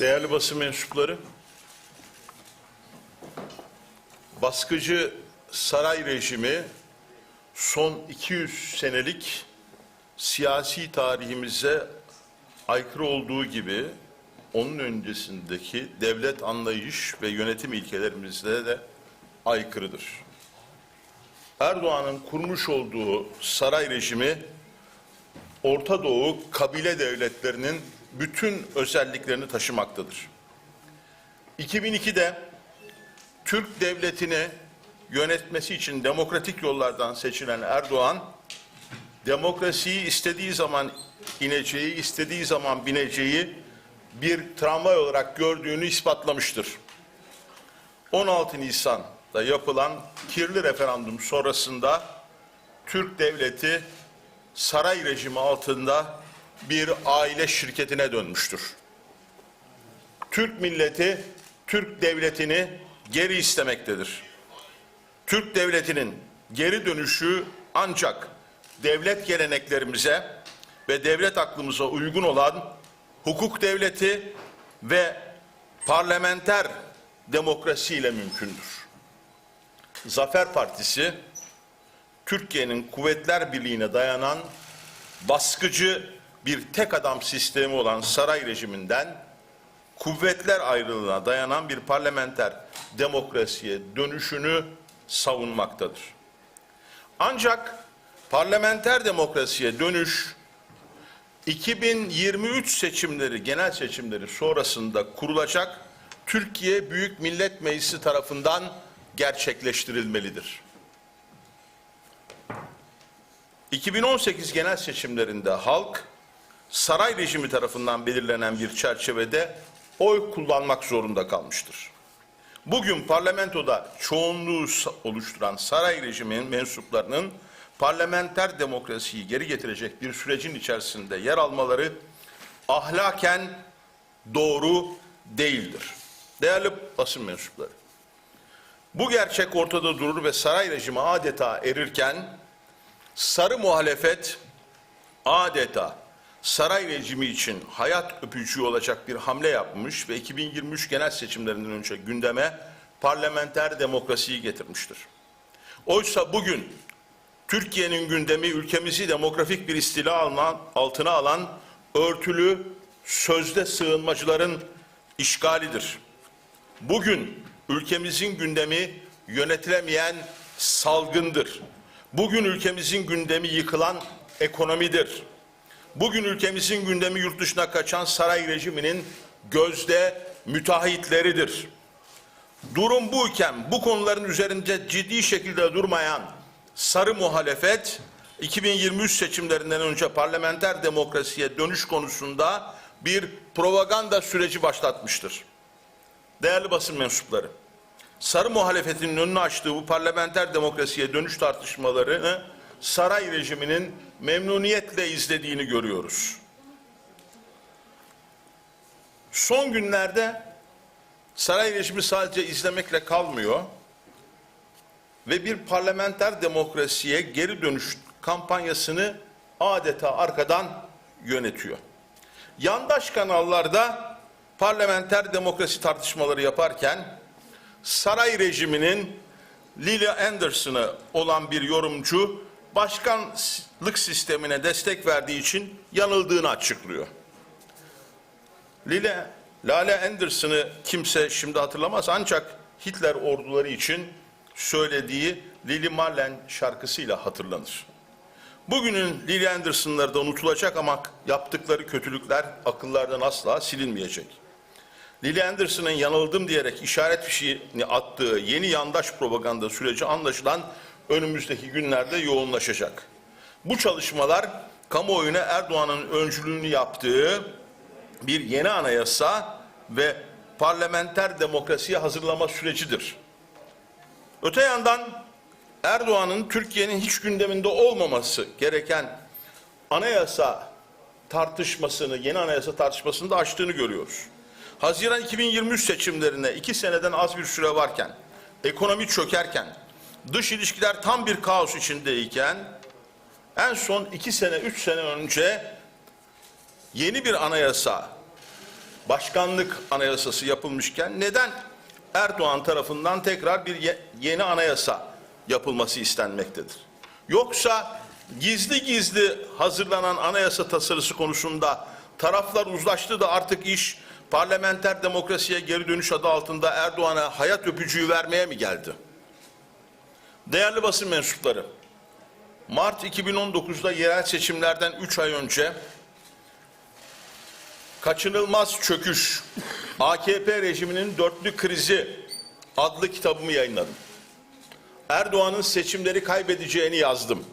Değerli basın mensupları, baskıcı saray rejimi son 200 senelik siyasi tarihimize aykırı olduğu gibi onun öncesindeki devlet anlayış ve yönetim ilkelerimizde de aykırıdır. Erdoğan'ın kurmuş olduğu saray rejimi Orta Doğu kabile devletlerinin bütün özelliklerini taşımaktadır. 2002'de Türk devletini yönetmesi için demokratik yollardan seçilen Erdoğan, demokrasiyi istediği zaman ineceği, istediği zaman bineceği bir tramvay olarak gördüğünü ispatlamıştır. 16 Nisan'da yapılan kirli referandum sonrasında Türk devleti saray rejimi altında bir aile şirketine dönmüştür. Türk milleti Türk devletini geri istemektedir. Türk devletinin geri dönüşü ancak devlet geleneklerimize ve devlet aklımıza uygun olan hukuk devleti ve parlamenter demokrasiyle mümkündür. Zafer Partisi Türkiye'nin kuvvetler birliğine dayanan baskıcı bir tek adam sistemi olan saray rejiminden kuvvetler ayrılığına dayanan bir parlamenter demokrasiye dönüşünü savunmaktadır. Ancak parlamenter demokrasiye dönüş 2023 seçimleri, genel seçimleri sonrasında kurulacak Türkiye Büyük Millet Meclisi tarafından gerçekleştirilmelidir. 2018 genel seçimlerinde halk saray rejimi tarafından belirlenen bir çerçevede oy kullanmak zorunda kalmıştır. Bugün parlamentoda çoğunluğu oluşturan saray rejiminin mensuplarının parlamenter demokrasiyi geri getirecek bir sürecin içerisinde yer almaları ahlaken doğru değildir. Değerli basın mensupları, bu gerçek ortada durur ve saray rejimi adeta erirken sarı muhalefet adeta saray rejimi için hayat öpücüğü olacak bir hamle yapmış ve 2023 genel seçimlerinden önce gündeme parlamenter demokrasiyi getirmiştir. Oysa bugün Türkiye'nin gündemi ülkemizi demografik bir istila alınan, altına alan örtülü sözde sığınmacıların işgalidir. Bugün ülkemizin gündemi yönetilemeyen salgındır. Bugün ülkemizin gündemi yıkılan ekonomidir. Bugün ülkemizin gündemi yurt dışına kaçan saray rejiminin gözde müteahhitleridir. Durum buyken bu konuların üzerinde ciddi şekilde durmayan sarı muhalefet 2023 seçimlerinden önce parlamenter demokrasiye dönüş konusunda bir propaganda süreci başlatmıştır. Değerli basın mensupları, sarı muhalefetin önünü açtığı bu parlamenter demokrasiye dönüş tartışmalarını saray rejiminin memnuniyetle izlediğini görüyoruz. Son günlerde saray rejimi sadece izlemekle kalmıyor ve bir parlamenter demokrasiye geri dönüş kampanyasını adeta arkadan yönetiyor. Yandaş kanallarda parlamenter demokrasi tartışmaları yaparken saray rejiminin Lily Anderson'ı olan bir yorumcu başkanlık sistemine destek verdiği için yanıldığını açıklıyor. Lile, Lale Anderson'ı kimse şimdi hatırlamaz ancak Hitler orduları için söylediği Lili Marlen şarkısıyla hatırlanır. Bugünün Lily Anderson'ları da unutulacak ama yaptıkları kötülükler akıllardan asla silinmeyecek. Lily Anderson'ın yanıldım diyerek işaret fişini attığı yeni yandaş propaganda süreci anlaşılan önümüzdeki günlerde yoğunlaşacak. Bu çalışmalar kamuoyuna Erdoğan'ın öncülüğünü yaptığı bir yeni anayasa ve parlamenter demokrasiye hazırlama sürecidir. Öte yandan Erdoğan'ın Türkiye'nin hiç gündeminde olmaması gereken anayasa tartışmasını, yeni anayasa tartışmasını da açtığını görüyoruz. Haziran 2023 seçimlerine iki seneden az bir süre varken, ekonomi çökerken, dış ilişkiler tam bir kaos içindeyken, en son iki sene, üç sene önce yeni bir anayasa başkanlık anayasası yapılmışken neden Erdoğan tarafından tekrar bir ye- yeni anayasa yapılması istenmektedir? Yoksa gizli gizli hazırlanan anayasa tasarısı konusunda taraflar uzlaştı da artık iş parlamenter demokrasiye geri dönüş adı altında Erdoğan'a hayat öpücüğü vermeye mi geldi? Değerli basın mensupları, Mart 2019'da yerel seçimlerden 3 ay önce Kaçınılmaz Çöküş, AKP rejiminin dörtlü krizi adlı kitabımı yayınladım. Erdoğan'ın seçimleri kaybedeceğini yazdım.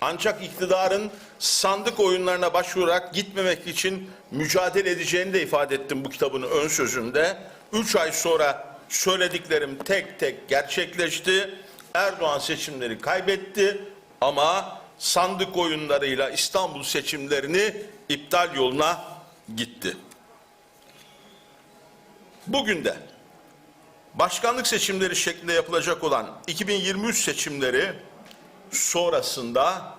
Ancak iktidarın sandık oyunlarına başvurarak gitmemek için mücadele edeceğini de ifade ettim bu kitabın ön sözünde. Üç ay sonra söylediklerim tek tek gerçekleşti. Erdoğan seçimleri kaybetti ama sandık oyunlarıyla İstanbul seçimlerini iptal yoluna gitti. Bugün de başkanlık seçimleri şeklinde yapılacak olan 2023 seçimleri sonrasında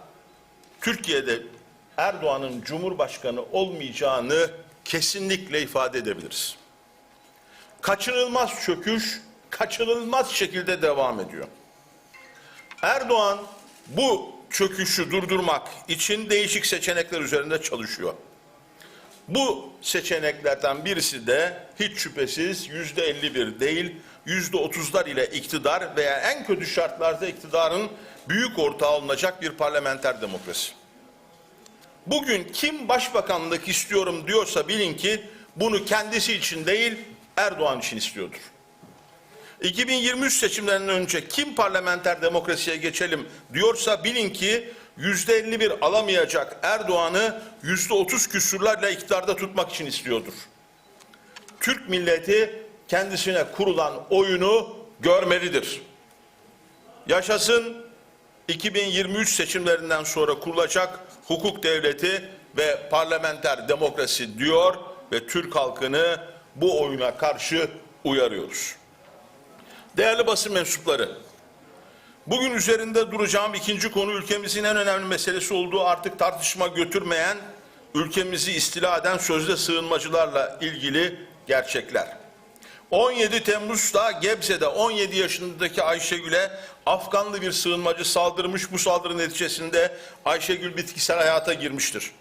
Türkiye'de Erdoğan'ın Cumhurbaşkanı olmayacağını kesinlikle ifade edebiliriz. Kaçınılmaz çöküş kaçınılmaz şekilde devam ediyor. Erdoğan bu çöküşü durdurmak için değişik seçenekler üzerinde çalışıyor. Bu seçeneklerden birisi de hiç şüphesiz yüzde 51 değil, yüzde 30'lar ile iktidar veya en kötü şartlarda iktidarın büyük ortağı olunacak bir parlamenter demokrasi. Bugün kim başbakanlık istiyorum diyorsa bilin ki bunu kendisi için değil Erdoğan için istiyordur. 2023 seçimlerinden önce kim parlamenter demokrasiye geçelim diyorsa bilin ki yüzde 51 alamayacak Erdoğan'ı yüzde 30 küsurlarla iktidarda tutmak için istiyordur. Türk milleti kendisine kurulan oyunu görmelidir. Yaşasın 2023 seçimlerinden sonra kurulacak hukuk devleti ve parlamenter demokrasi diyor ve Türk halkını bu oyuna karşı uyarıyoruz. Değerli basın mensupları, bugün üzerinde duracağım ikinci konu ülkemizin en önemli meselesi olduğu artık tartışma götürmeyen, ülkemizi istila eden sözde sığınmacılarla ilgili gerçekler. 17 Temmuz'da Gebze'de 17 yaşındaki Ayşegül'e Afganlı bir sığınmacı saldırmış. Bu saldırı neticesinde Ayşegül bitkisel hayata girmiştir.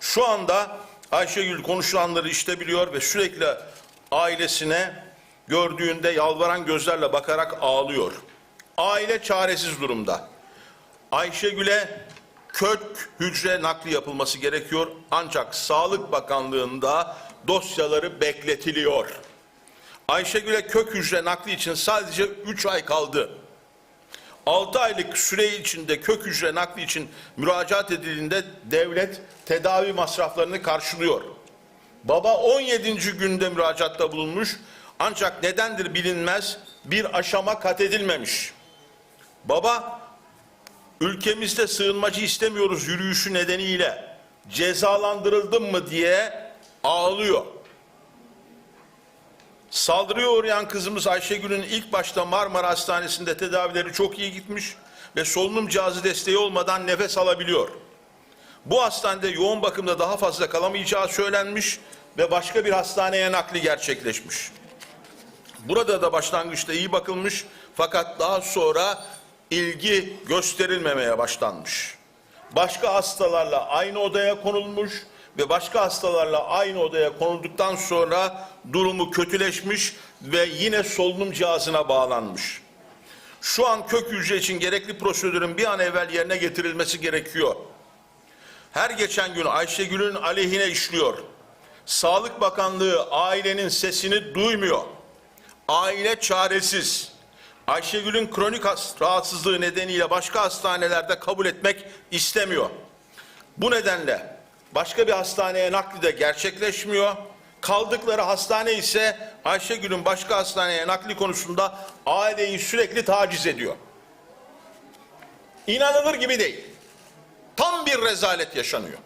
Şu anda Ayşegül konuşulanları işte biliyor ve sürekli ailesine gördüğünde yalvaran gözlerle bakarak ağlıyor. Aile çaresiz durumda. Ayşegül'e kök hücre nakli yapılması gerekiyor ancak Sağlık Bakanlığı'nda dosyaları bekletiliyor. Ayşegül'e kök hücre nakli için sadece 3 ay kaldı. 6 aylık süre içinde kök hücre nakli için müracaat edildiğinde devlet tedavi masraflarını karşılıyor. Baba 17. günde müracaatta bulunmuş ancak nedendir bilinmez bir aşama kat edilmemiş. Baba ülkemizde sığınmacı istemiyoruz yürüyüşü nedeniyle cezalandırıldım mı diye ağlıyor. Saldırıya uğrayan kızımız Ayşegül'ün ilk başta Marmara Hastanesi'nde tedavileri çok iyi gitmiş ve solunum cihazı desteği olmadan nefes alabiliyor. Bu hastanede yoğun bakımda daha fazla kalamayacağı söylenmiş ve başka bir hastaneye nakli gerçekleşmiş. Burada da başlangıçta iyi bakılmış fakat daha sonra ilgi gösterilmemeye başlanmış. Başka hastalarla aynı odaya konulmuş ve başka hastalarla aynı odaya konulduktan sonra durumu kötüleşmiş ve yine solunum cihazına bağlanmış. Şu an kök hücre için gerekli prosedürün bir an evvel yerine getirilmesi gerekiyor. Her geçen gün Ayşegül'ün aleyhine işliyor. Sağlık Bakanlığı ailenin sesini duymuyor. Aile çaresiz. Ayşegül'ün kronik rahatsızlığı nedeniyle başka hastanelerde kabul etmek istemiyor. Bu nedenle başka bir hastaneye nakli de gerçekleşmiyor. Kaldıkları hastane ise Ayşegül'ün başka hastaneye nakli konusunda aileyi sürekli taciz ediyor. İnanılır gibi değil. Tam bir rezalet yaşanıyor.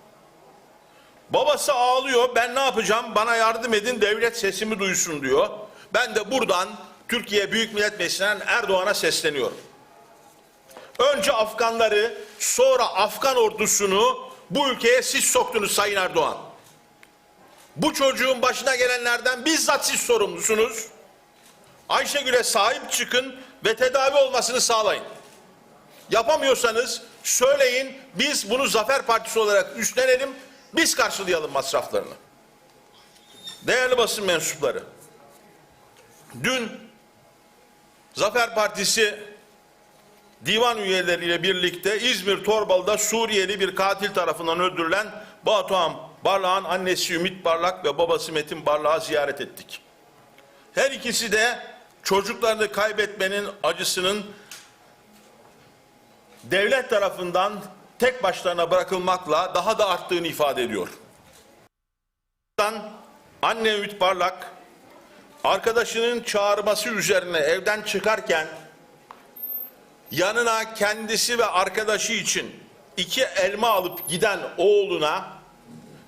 Babası ağlıyor. Ben ne yapacağım? Bana yardım edin. Devlet sesimi duysun diyor. Ben de buradan Türkiye Büyük Millet Meclisi'nden Erdoğan'a sesleniyorum. Önce Afganları, sonra Afgan ordusunu bu ülkeye siz soktunuz Sayın Erdoğan. Bu çocuğun başına gelenlerden bizzat siz sorumlusunuz. Ayşegül'e sahip çıkın ve tedavi olmasını sağlayın. Yapamıyorsanız söyleyin biz bunu Zafer Partisi olarak üstlenelim biz karşılayalım masraflarını. Değerli basın mensupları dün Zafer Partisi divan üyeleriyle birlikte İzmir Torbalı'da Suriyeli bir katil tarafından öldürülen Batuhan Barlak'ın annesi Ümit Barlak ve babası Metin Barlak'ı ziyaret ettik. Her ikisi de çocuklarını kaybetmenin acısının devlet tarafından tek başlarına bırakılmakla daha da arttığını ifade ediyor. Anne Ümit Barlak arkadaşının çağırması üzerine evden çıkarken yanına kendisi ve arkadaşı için iki elma alıp giden oğluna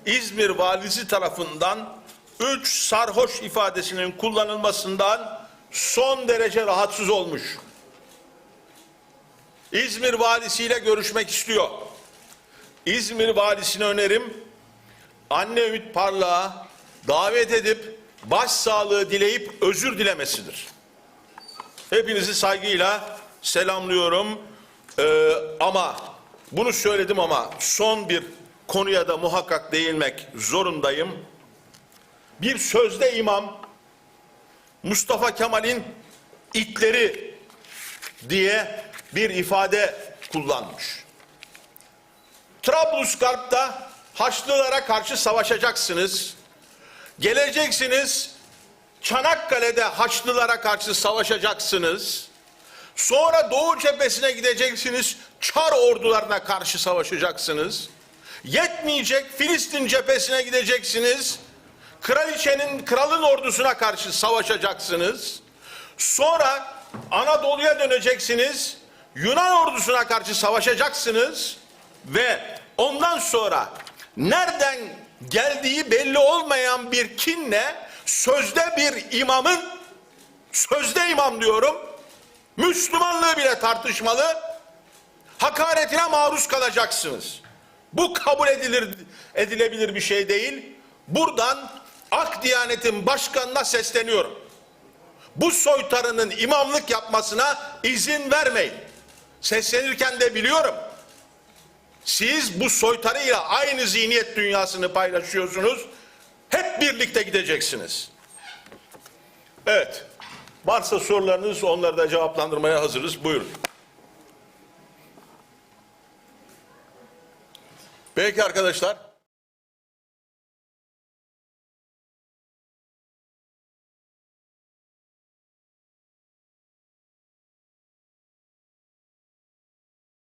İzmir valisi tarafından üç sarhoş ifadesinin kullanılmasından son derece rahatsız olmuş. İzmir valisiyle görüşmek istiyor. İzmir valisine önerim anne Ümit Parlak'a davet edip başsağlığı dileyip özür dilemesidir. Hepinizi saygıyla selamlıyorum. Ee, ama bunu söyledim ama son bir konuya da muhakkak değinmek zorundayım. Bir sözde imam Mustafa Kemal'in itleri diye bir ifade kullanmış. Trablusgarp'ta Haçlılara karşı savaşacaksınız. Geleceksiniz Çanakkale'de Haçlılara karşı savaşacaksınız. Sonra Doğu cephesine gideceksiniz. Çar ordularına karşı savaşacaksınız. Yetmeyecek Filistin cephesine gideceksiniz. Kraliçenin, kralın ordusuna karşı savaşacaksınız. Sonra Anadolu'ya döneceksiniz. Yunan ordusuna karşı savaşacaksınız. Ve ondan sonra nereden geldiği belli olmayan bir kinle sözde bir imamın sözde imam diyorum Müslümanlığı bile tartışmalı hakaretine maruz kalacaksınız. Bu kabul edilir edilebilir bir şey değil. Buradan Ak Diyanet'in başkanına sesleniyorum. Bu soytarının imamlık yapmasına izin vermeyin. Seslenirken de biliyorum. Siz bu soytarıyla aynı zihniyet dünyasını paylaşıyorsunuz. Hep birlikte gideceksiniz. Evet. Varsa sorularınız onları da cevaplandırmaya hazırız. Buyurun. Peki arkadaşlar.